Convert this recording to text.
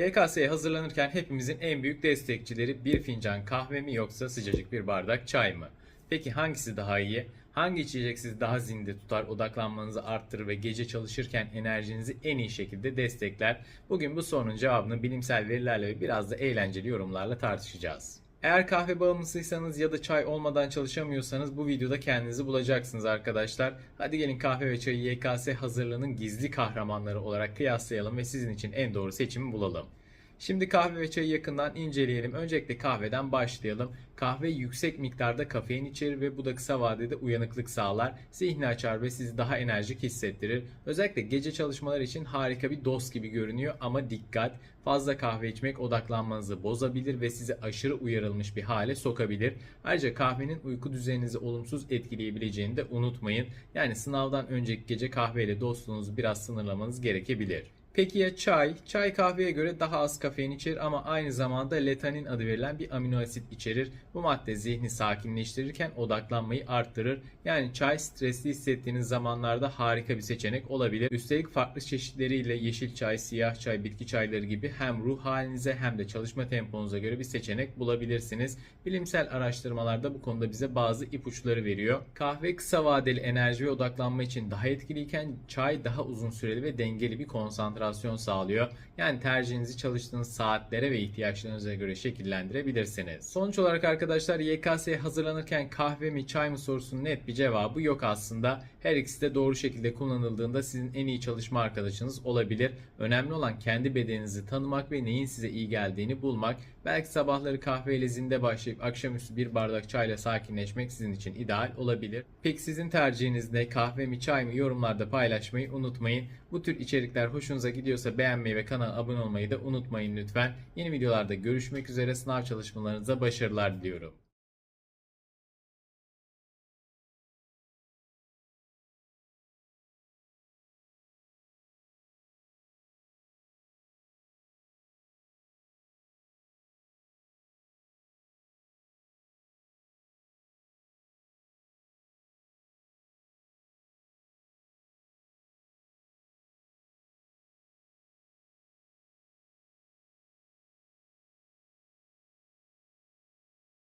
YKS'ye hazırlanırken hepimizin en büyük destekçileri bir fincan kahve mi yoksa sıcacık bir bardak çay mı? Peki hangisi daha iyi? Hangi içecek sizi daha zinde tutar, odaklanmanızı arttırır ve gece çalışırken enerjinizi en iyi şekilde destekler? Bugün bu sorunun cevabını bilimsel verilerle ve biraz da eğlenceli yorumlarla tartışacağız. Eğer kahve bağımlısıysanız ya da çay olmadan çalışamıyorsanız bu videoda kendinizi bulacaksınız arkadaşlar. Hadi gelin kahve ve çayı YKS hazırlığının gizli kahramanları olarak kıyaslayalım ve sizin için en doğru seçimi bulalım. Şimdi kahve ve çayı yakından inceleyelim. Öncelikle kahveden başlayalım. Kahve yüksek miktarda kafein içerir ve bu da kısa vadede uyanıklık sağlar. Zihni açar ve sizi daha enerjik hissettirir. Özellikle gece çalışmalar için harika bir dost gibi görünüyor ama dikkat! Fazla kahve içmek odaklanmanızı bozabilir ve sizi aşırı uyarılmış bir hale sokabilir. Ayrıca kahvenin uyku düzeninizi olumsuz etkileyebileceğini de unutmayın. Yani sınavdan önceki gece kahveyle dostluğunuzu biraz sınırlamanız gerekebilir. Peki ya çay? Çay kahveye göre daha az kafein içerir ama aynı zamanda letanin adı verilen bir amino asit içerir. Bu madde zihni sakinleştirirken odaklanmayı arttırır. Yani çay stresli hissettiğiniz zamanlarda harika bir seçenek olabilir. Üstelik farklı çeşitleriyle yeşil çay, siyah çay, bitki çayları gibi hem ruh halinize hem de çalışma temponuza göre bir seçenek bulabilirsiniz. Bilimsel araştırmalarda bu konuda bize bazı ipuçları veriyor. Kahve kısa vadeli enerji ve odaklanma için daha etkiliyken çay daha uzun süreli ve dengeli bir konsantrasyon sağlıyor. Yani tercihinizi çalıştığınız saatlere ve ihtiyaçlarınıza göre şekillendirebilirsiniz. Sonuç olarak arkadaşlar YKS'ye hazırlanırken kahve mi çay mı sorusunun net bir cevabı yok aslında. Her ikisi de doğru şekilde kullanıldığında sizin en iyi çalışma arkadaşınız olabilir. Önemli olan kendi bedeninizi tanımak ve neyin size iyi geldiğini bulmak. Belki sabahları kahveyle zinde başlayıp akşamüstü bir bardak çayla sakinleşmek sizin için ideal olabilir. Peki sizin tercihiniz ne? Kahve mi çay mı? Yorumlarda paylaşmayı unutmayın. Bu tür içerikler hoşunuza gidiyorsa beğenmeyi ve kanala abone olmayı da unutmayın lütfen. Yeni videolarda görüşmek üzere sınav çalışmalarınıza başarılar diliyorum.